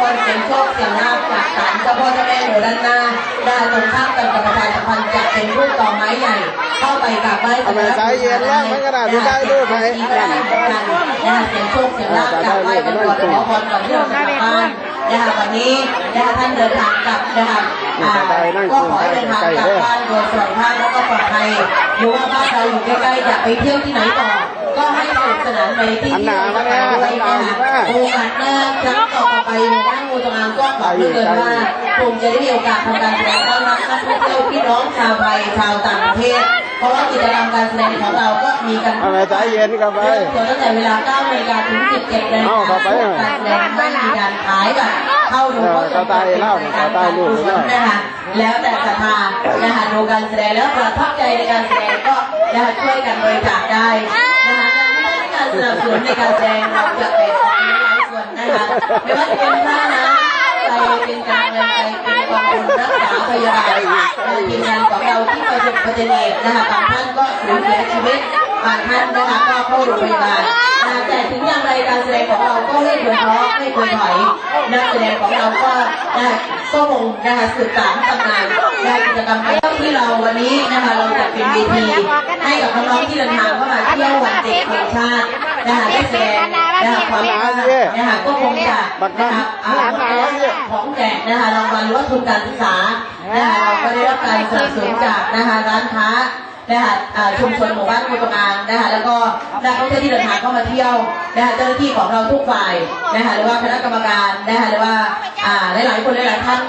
พรเสียงโชคเสียงลาบจากศาลเจ้าพ่อเจ้าแม่หนูด้านหน้าด้านตรงข้ามกันกับประชาสัมพันธ์จะเป็นรูปต่อไม้ใหญ่ เข้าไปกราบไหว้สักการะทำไมสายเย็นแล้วมันกระดาษไม่ได้รูปไหมนั่นนะคะเสียงโชคเสียงลาบกราบไหว้กันก่อนขอพรก่อนที่เราจะกลับบ้านนะคะวันนี้นะคะท่านเดินทางกลับนะคะก็ขอให้เดินทางกลับบ้านโดยสวัสดิภาพแล้วก็ปลอดภัยหรือว่าบ้านเราอยู่ใกล้ๆอยากไปเที่ยวที่ไหนต่อ ก็ให้สนุกสนานไปที่ที่เราจะไปด้วยนะคะโอกาสหน้าครั้งต่อ ไปด้านงูจงอางก็ขอเกินว่าคงจะได้มีโอกาสทำการแสดงต้อนรับนักท่องเที่ยวพี่น้องชาวไทยชาวต่างประเทศ เพราะว่ากิจกรรมการแสดงของเราก็มีกันทำไมสายเย็นกันไปตั้งแต่เวลา9นาฬิกาถึง17นาฬิเอากาเข้าไปการแสดงไม่มีการขายบัตรเข้าดูเข้าใต้เล่าเข้าใต้รูกุศลนะคะแล้วแต่ศรัทธานะคะดูการแสดงแล้วประทับใจในการแสดงก็นะคะช่วยกันบริจาคได้นะคะการสนับสนุนในการแสดง นะคะไม่ว่าจะเป็นค่าน้ำใจเป็นการเงินใจเป็นกองทุนรักษาพยาบาลทีมงานของเราที่ประสบอุบัติเหตุนะคะบางท่านก็สูญเสียชีวิตบางท่านนะคะก็เข้าโรงพยาบาลแต่ถึงอย่างไรการแสดงของเราก็ไม่เคยท้อไม่เคยถอยนักแสดงของเราก็นะก็คงนะคะสืบสานตำนานนะกิจกรรมที่เราวันนี้นะคะเราจะเป็นเวทีให้กับน้องๆที่เดินทางเข้ามาเที่ยววันเด็กแห่งชาตินะคะได้แสดง นะคะความกล้านะคะก็คงจะนะคะเอาของแจกนะคะรางวัลหรือว่าทุนการศึกษานะคะเราก็ได้รับการสนับสนุนจากนะคะร้านค้านะคะอ่าชุมชนหมู่บ้านกุตงานนะคะแล้วก็นักท่องเที่ยวที่เดินทางเข้ามาเที่ยวนะคะเจ้าหน้าที่ของเราทุกฝ่ายนะคะหรือว่าคณะกรรมการนะคะหรือว่าอ่าหลายๆคนหลายๆท่าน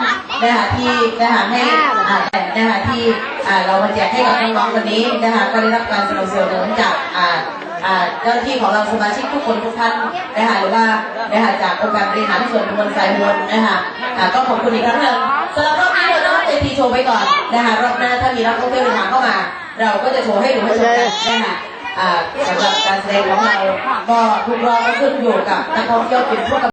นะคะที่นะคะให้อ่าแต่นะคะที่อ่าเรามาแจกให้กับน้องๆวันนี้นะคะก็ได้รับการสนับสนุนจากอ่าอ่า เจ้าหน้าที่ของเราสมาชิกทุกคนทุกท่านนะคะหรือว่านะคะจากองค์การบริหารส่วนตำบลสายมนนะคะก็ขอบคุณอีกครั้งหนึ่งสำหรับรอบนี้เราต้องเวทีโชว์ไปก่อนนะคะรอบหน้าถ้ามีรับท่องเที่ยวเดินทางเข้ามา เราก็จะโชว์ให้ดูให้ชมกันนะคะสำหรับการแสดงของเราก็ทุกรอบก็ขึ้นอยู่กับนักท่องเที่ยวเป็นผู้ก